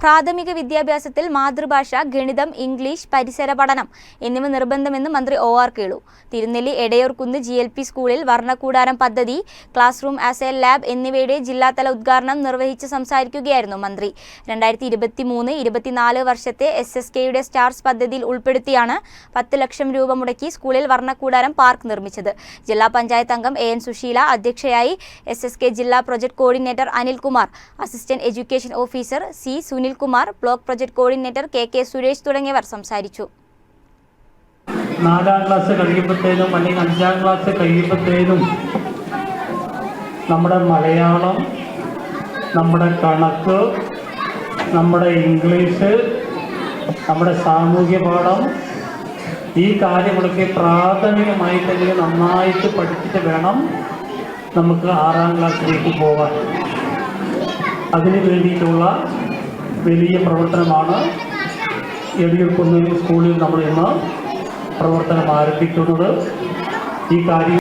പ്രാഥമിക വിദ്യാഭ്യാസത്തിൽ മാതൃഭാഷ ഗണിതം ഇംഗ്ലീഷ് പരിസര പഠനം എന്നിവ നിർബന്ധമെന്ന് മന്ത്രി O R Kelu. Thirunelli Edayoorkunnu G L P സ്കൂളിൽ വർണക്കൂടാരം പദ്ധതി class room as a lab എന്നിവയുടെ ജില്ലാതല ഉദ്ഘാടനം നിർവഹിച്ച് സംസാരിക്കുകയായിരുന്നു മന്ത്രി. രണ്ടായിരത്തി ഇരുപത്തി മൂന്ന് ഇരുപത്തിനാല് വർഷത്തെ എസ് എസ് കെയുടെ സ്റ്റാർസ് പദ്ധതിയിൽ ഉൾപ്പെടുത്തിയാണ് പത്ത് ലക്ഷം രൂപ മുടക്കി സ്കൂളിൽ വർണക്കൂടാരം പാർക്ക് നിർമ്മിച്ചത്. ജില്ലാ പഞ്ചായത്ത് അംഗം എ എൻ സുശീല അധ്യക്ഷയായി എസ് എസ് കെ ജില്ലാ project coordinator Anilkumar assistant education officer C Sunilkumar block project coordinator K K Suresh തുടങ്ങിയവർ സംസാരിച്ചു. നാലാം ക്ലാസ് കഴിയുമ്പോഴത്തേനും അല്ലെങ്കിൽ അഞ്ചാം ക്ലാസ് കഴിയുമ്പോഴത്തേനും നമ്മുടെ മലയാളം നമ്മുടെ കണക്ക് നമ്മുടെ ഇംഗ്ലീഷ് നമ്മുടെ സാമൂഹ്യ പാഠം ഈ കാര്യങ്ങളൊക്കെ പ്രാഥമികമായിട്ടെങ്കിലും നന്നായിട്ട് പഠിച്ചിട്ട് വേണം നമുക്ക് ആറാം ക്ലാസ്സിലേക്ക് പോകാൻ അതിനു വേണ്ടിയിട്ടുള്ള വലിയ പ്രവർത്തനമാണ് എടിയൂർക്കുന്ന് സ്കൂളിൽ നമ്മൾ ഇന്ന് പ്രവർത്തനം ആരംഭിക്കുന്നത്. ഈ കാര്യം